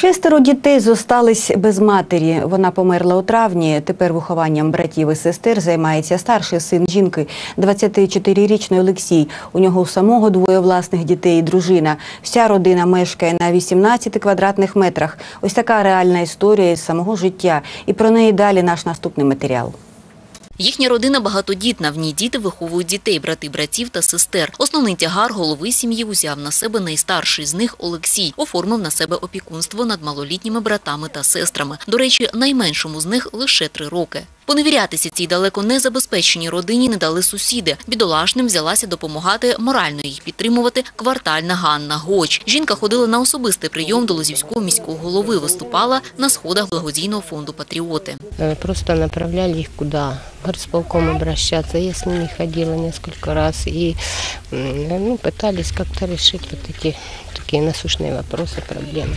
Шестеро дітей зостались без матері. Вона померла у травні. Тепер вихованням братів і сестер займається старший син жінки, 24-річний Олексій. У нього самого двоє власних дітей і дружина. Вся родина мешкає на 18 квадратних метрах. Ось така реальна історія із самого життя. І про неї далі наш наступний матеріал. Їхня родина багатодітна. В ній діти виховують дітей, брати, братів та сестер. Основний тягар голови сім'ї узяв на себе найстарший з них Олексій. Оформив на себе опікунство над малолітніми братами та сестрами. До речі, найменшому з них лише три роки. Поневірятися цій далеко не забезпеченій родині не дали сусіди. Бідолашним взялася допомагати морально їх підтримувати квартальна Ганна Гоч. Жінка ходила на особистий прийом до Лозівського міського голови, виступала на сходах благодійного фонду «Патріоти». Э, Просто направляли их куда? В горисполком обращаться. Я с ними ходила несколько раз и м, ну, пытались как-то решить вот эти такие насущные вопросы, проблемы.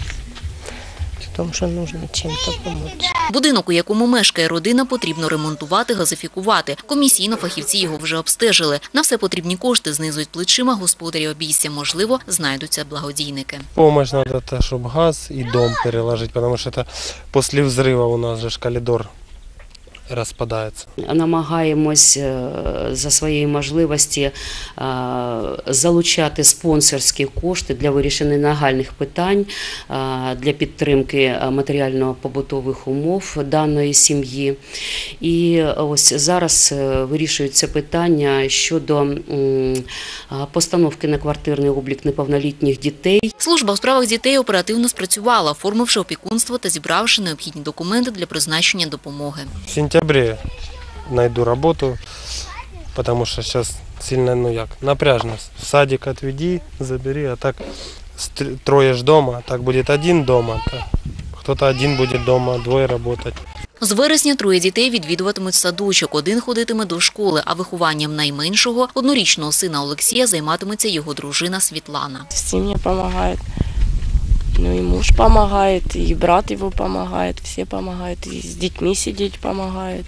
В том, что нужно чем-то помочь. Будинок, у якому мешкає родина, потрібно ремонтувати, газифікувати. Комісійно фахівці його вже обстежили. На все потрібні кошти знизують плечима, господарі обійся. Можливо, знайдуться благодійники. Помощь надо, это, чтобы газ и дом переложить, потому что это после взрыва у нас же ж коридор распадается. намагаємось е, за своєї можливості е, залучати спонсорські кошти для вирішення нагальних питань е, для підтримки матеріально-побутових умов даної сім'ї. І ось зараз вирішується питання щодо постановки на квартирний облік неповнолітніх дітей. Служба у справах дітей оперативно спрацювала, оформивши опікунство та зібравши необхідні документи для призначення допомоги. В сентябре найду работу, потому что сейчас сильно, ну як, напряжно. В садик отведи, забери, а так трое ж дома, так будет один дома, то кто-то один будет дома, двое работать. З вересня троє дітей відвідуватимуть садочок. Один ходитиме до школи, а вихованням найменшого однорічного сина Олексія займатиметься його дружина Світлана. Все мне помогают. Ну и муж помогает, и брат его помогает, все помогают, и с детьми сидеть помогают,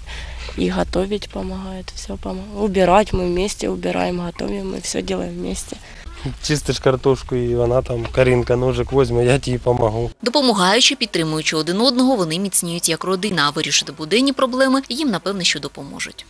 и готовить помогают, все помогают. Убирать мы вместе убираем, готовим, мы все делаем вместе. Чистишь картошку, и она там, Каринка, ножик возьме, я тебе помогу. Допомагаючи, підтримуючи один одного, вони міцніють як родина, а вирішити буденні проблеми їм, напевне, що допоможуть.